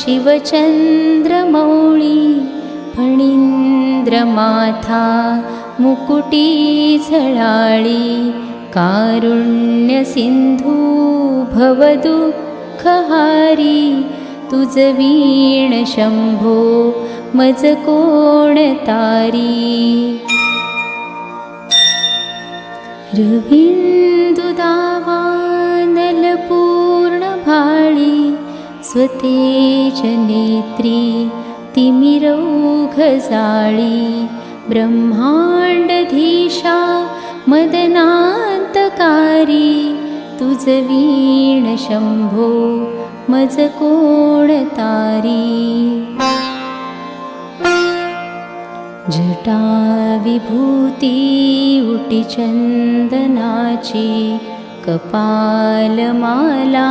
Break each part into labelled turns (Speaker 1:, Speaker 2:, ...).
Speaker 1: शिवचन्द्रमौळि फणीन्द्रमाथा मुकुटी झळाळी कारुण्यसिन्धु भवदुःखहारी तुजवीण शम्भो मज कोणतारी रविन्दुदावानलपूर्णभाळि स्वतेज नेत्री तिमिरौघजाळि ब्रह्माण्डधीशा मदनान्तकारी तुजवीण शम्भो मज कोणतारी जटा विभूती उटिचन्दनाची कपालमाला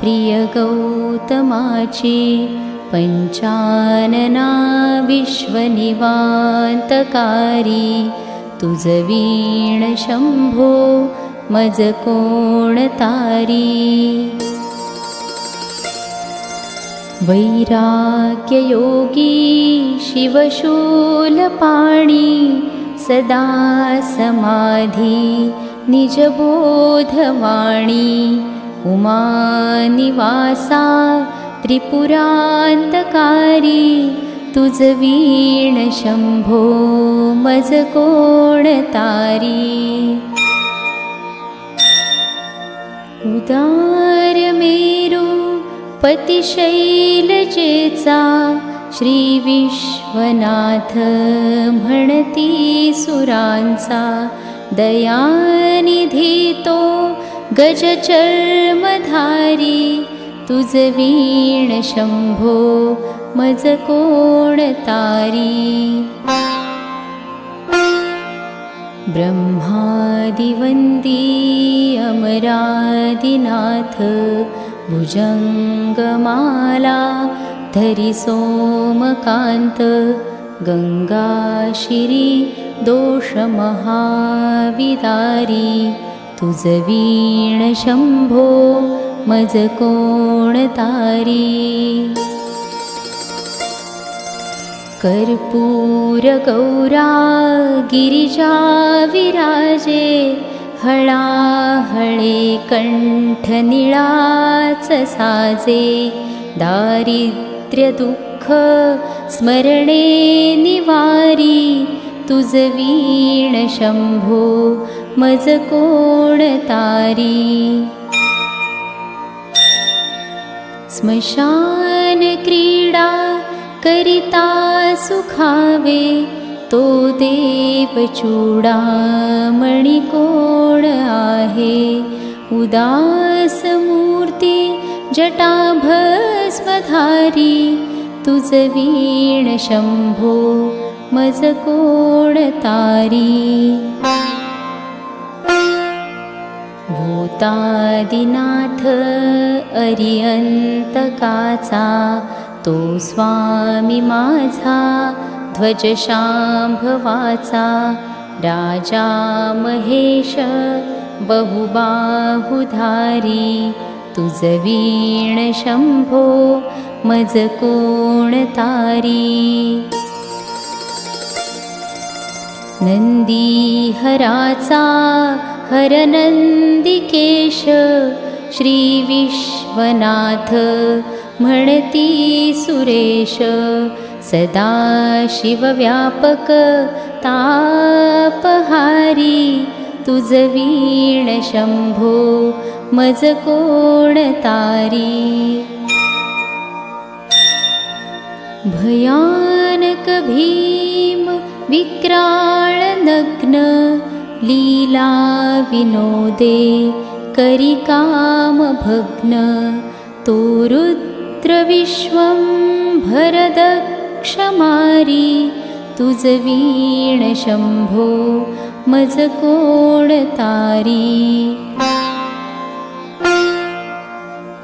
Speaker 1: प्रियगौतमाची पञ्चानना विश्वनिवान्तकारी तुजवीण शम्भो मज कोणतारी वैराग्ययोगी शिवशूलपाणि सदा समाधि निजबोधवाणी उमानिवासा त्रिपुरान्तकारी तुजवीण शम्भो मज कोणतारी उदारमेरु पतिशैलजेचा श्रीविश्वनाथ म्हणती सुरांचा दयानिधितो गजचर्मधारी तुजवीण शम्भो मज कोणतारी ब्रह्मादिवन्दी अमरादिनाथ भुजङ्गमाला धरि सोमकान्त गङ्गाशिरी दोषमहाविदारी तुजवीण शम्भो मज कोणतारी कर्पूरगौरा गिरिजा विराजे हळाहळे कण्ठनिळाच साजे. दारिद्र्यदुःख स्मरणे निवारी तुजवीण शम्भो मज कोणतारी स्मशानक्रीडा करिता सुखावे तो देव चूडामणिकोण आहे? उदासमूर्ती जटाभस्मधारी तुजवीण शम्भो मज कोणतारी भूतादिनाथ अरियन्तकाचा तो स्वामी माझा ध्वजशाम्भवाचा राजा महेश बहुबाहुधारी तुजवीण शम्भो मज कोणतारी नन्दीहराचा हरनन्दिकेश श्रीविश्वनाथ म्हणती सुरेश सदा शिवव्यापक तापहारी तुजवीण शम्भो मज कोणतारी भयानक भीम विक्राळनग्न लीला विनोदे करिकामभग्न तो रुद्रविश्वं भरदक्षमारी तुजवीण शम्भो मज कोणतारी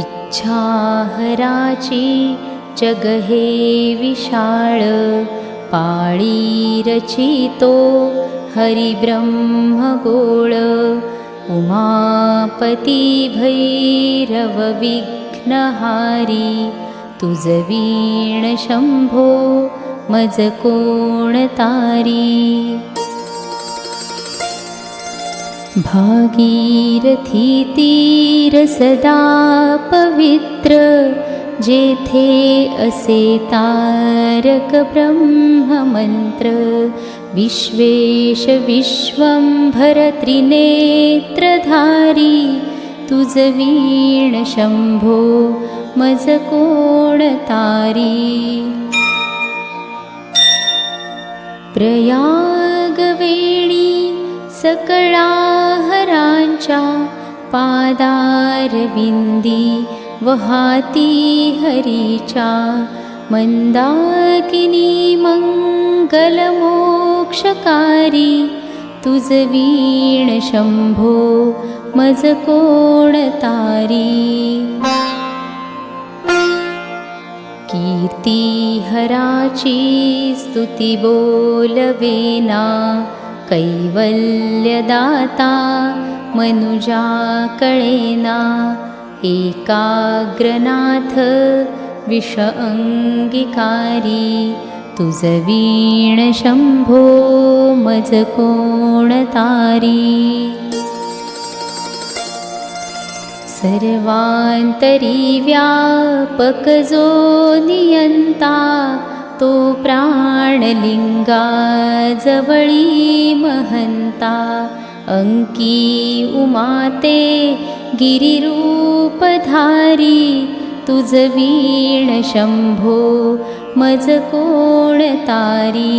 Speaker 1: इच्छाहराची जगहे विशाळ पाळी रचितो हरिब्रह्मगोळ उमापति भैरवविग्रहधारी विघ्नहारी तुझ वीण शंभो मज कोण तारी भागीरथी तीर सदा पवित्र जेथे असे तारक ब्रह्ममन्त्र विश्वेश विश्वम्भर त्रिनेत्रधारी तुझ वीण शम्भो मज कोणतारी प्रयागवेणी सकळाहरांच्या पादारविन्दी वहाती हरीचा मन्दाकिनी मङ्गलमोक्षकारी तुझ वीण शम्भो मज स्तुती बोलवेना कैवल्यदाता मनुजा कळेना एकाग्रनाथ विष अङ्गिकारी तुझ वीण शम्भो मज कोणतारी सर्वान्तरी व्यापकजो नियन्ता तो प्राणलिङ्गा जवळी महन्ता। अङ्की उमाते गिरिरूपधारी तुझ वीण शम्भो मज कोणतारी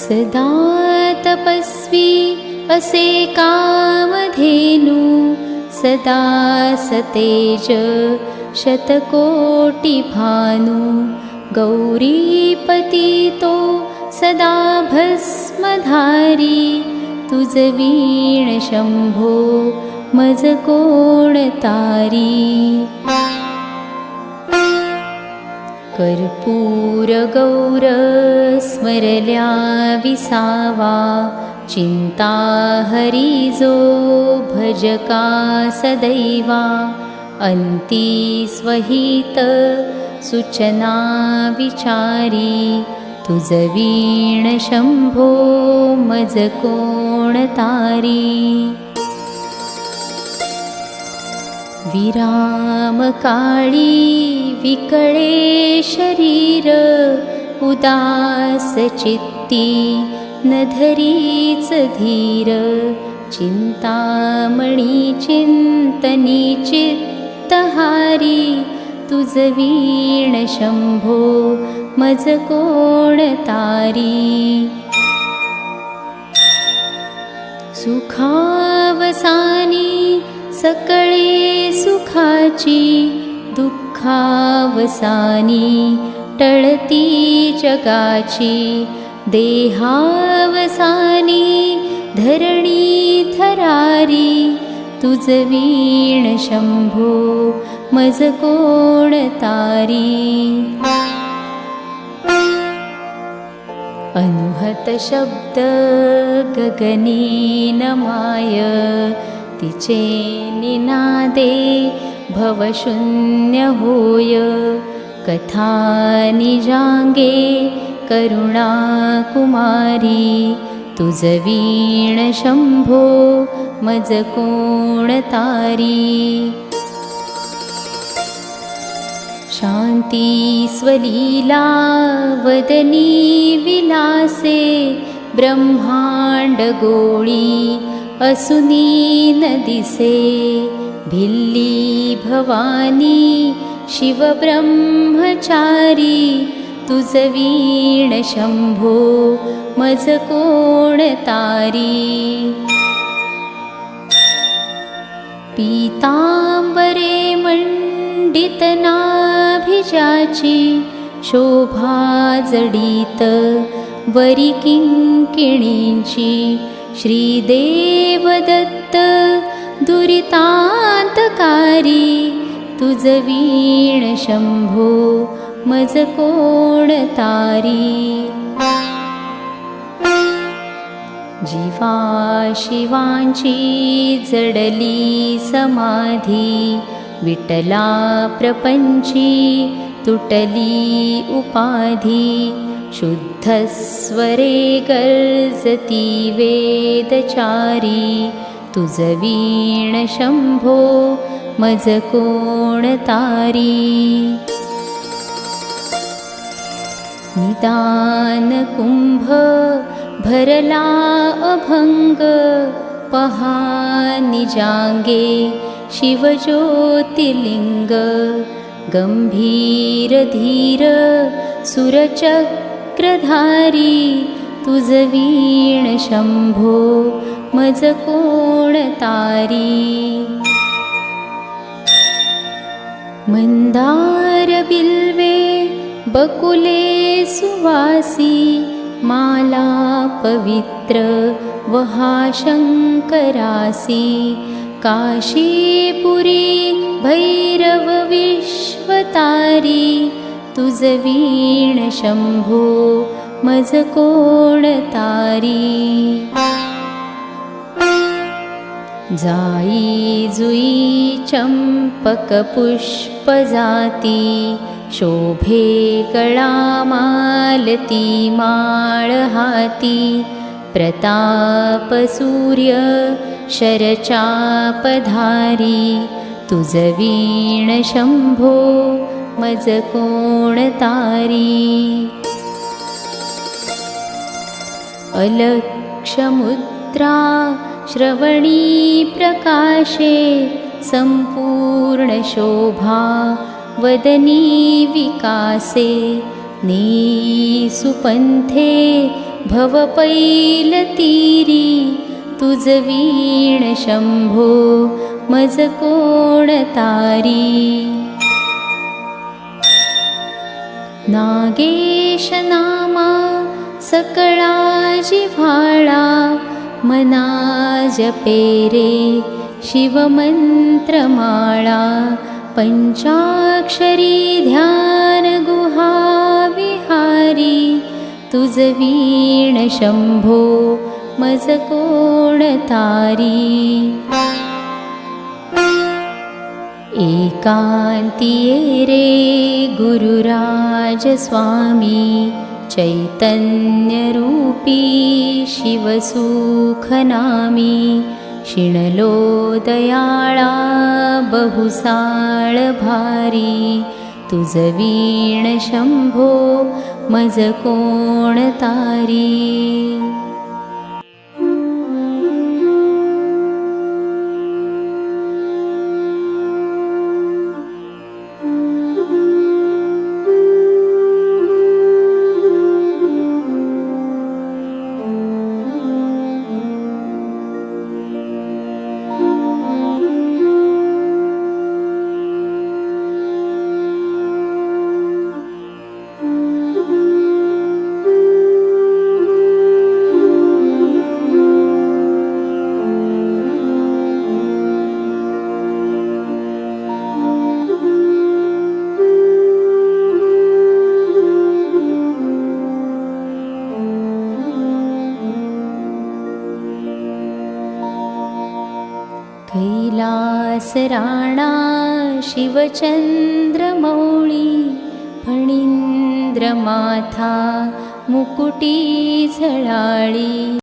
Speaker 1: सदा तपस्वी असे कामधेनु सदा सतेज शतकोटिभानु गौरीपति तो सदा भस्मधारी तुझ वीण शम्भो मज कोणतारी कर्पूरगौर स्मरल्या विसावा चिन्ता हरिजो भजका सदैवा. अन्ती स्वहित सूचना विचारी तुझ वीण शम्भो मज विरामकाळी विकळे शरीर उदास चित्ती न धरीच धीर चिन्तामणि चिन्तनी चित्तहारी वीण शम्भो मज कोणतारी सुखावसानी सकळे सुखाची दुःखावसानी टळती जगाची देहावसानी धरणी थरारी तुझ वीण शम्भो कोणतारी अनुहत शब्द गगनी नमाय तिचे निनादे भवशून्य होय कथा निजांगे करुणाकुमारी तुझ वीण शम्भो मज कोणतारी शान्ति स्वलीला वदनी विलासे ब्रह्माण्डगोळी असुनी नदिसे भिल्ली भवानी शिवब्रह्मचारी तुझ वीण शम्भो मज कोणतारी पीताम्बरे मण्डितनाभिजाची शोभा जडित वरी किङ्किणींची श्रीदेवदत्त दुरितान्तकारी तुझ वीण शम्भो मज कोणतारी जीवा शिवांची जडली समाधी विटला प्रपंची तुटली उपाधी शुद्धस्वरे गर्जती वेदचारी तुझ वीण शंभो मज कोण तारी। निदान कुंभ भरला अभंग पहा निजांगे शिवज्योतिलिंग गंभीर धीर सुरचक्रधारी तुझ वीण शंभो मज कोण तारी मंदार बिल्वे बकुले सुवासी माला पवित्र वहाशङ्करासि काशीपुरी भैरव विश्वतारी तुझ वीण शंभो मज कोण तारी? जाई जुई चम्पकपुष्पजाती शोभे कळामालती माळहाती प्रतापसूर्य शरचापधारी तुझ वीण शंभो मज कोण तारी अलक्षमुद्रा श्रवणी प्रकाशे सम्पूर्णशोभा वदनी विकासे नीसुपन्थे भवपैलतीरी तुझ वीण शंभो मज कोण तारी? नागेश नामा सकळा जिव्हाळा मना जपेरे शिवमन्त्रमाळा पञ्चाक्षरी ध्यान तुझ वीण शंभो मज कोण तारी। एकान्तिये रे गुरुराजस्वामी चैतन्यरूपी शिवसुखनामी शिणलो दयाळा बहुसाळ भारी तुझ वीण शंभो मज कोण तारी? कैलासराणा शिवचन्द्रमौळी फणीन्द्रमाथा मुकुटी झळाळी